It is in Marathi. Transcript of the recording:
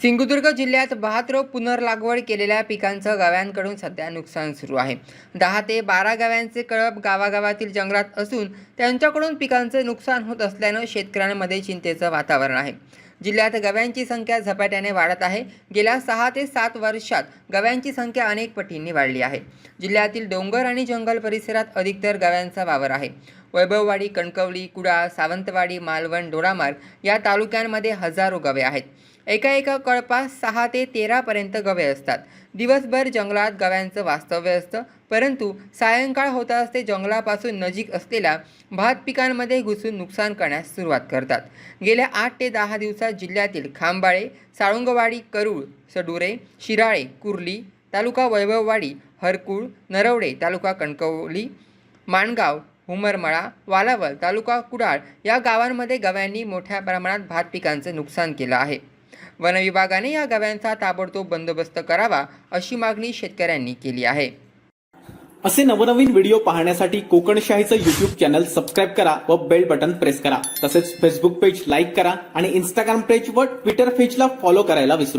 सिंधुदुर्ग जिल्ह्यात बहात्तर पुनर्लागवड केलेल्या पिकांचं गाव्यांकडून सध्या नुकसान सुरू आहे. दहा ते बारा गाव्यांचे कळप गावागावातील जंगलात असून त्यांच्याकडून पिकांचे नुकसान होत असल्यानं शेतकऱ्यांमध्ये चिंतेचं वातावरण आहे. जिल्ह्यात गव्यांची संख्या झपाट्याने वाढत आहे. गेल्या सहा ते सात वर्षात गव्यांची संख्या अनेक पटींनी वाढली आहे. जिल्ह्यातील डोंगर आणि जंगल परिसरात अधिकतर गव्यांचा वावर आहे. वैभववाडी कणकवली कुडाळ सावंतवाडी मालवण दोडामार्ग या तालुक्यांमध्ये हजारो गवे आहेत. एका एका कळपात सहा ते तेरापर्यंत गवे असतात. दिवसभर जंगलात गव्यांचं वास्तव्य असतं परंतु सायंकाळ होताच ते जंगलापासून नजीक असलेल्या भात पिकांमध्ये घुसून नुकसान करण्यास सुरुवात करतात. गेल्या आठ ते दहा दिवसात जिल्ह्यातील खांबाळे साळुंगवाडी करूळ सडुरे शिराळे कुर्ली तालुका वैभववाडी हरकुळ नरवडे तालुका कणकवली माणगाव हुमरमळा वालावल तालुका कुडाळ या गावांमध्ये गव्यांनी मोठ्या प्रमाणात भात पिकांचं नुकसान केलं आहे. वनविभागाने या गव्यांचा ताबडतोब बंदोबस्त करावा अशी मागणी शेतकऱ्यांनी केली आहे. असे नवनवीन व्हिडिओ पाहण्यासाठी कोकणशाहीचं युट्यूब चॅनल सबस्क्राईब करा व बेल बटन प्रेस करा. तसेच फेसबुक पेज लाईक करा आणि इंस्टाग्राम पेज व ट्विटर पेजला फॉलो करायला विसरू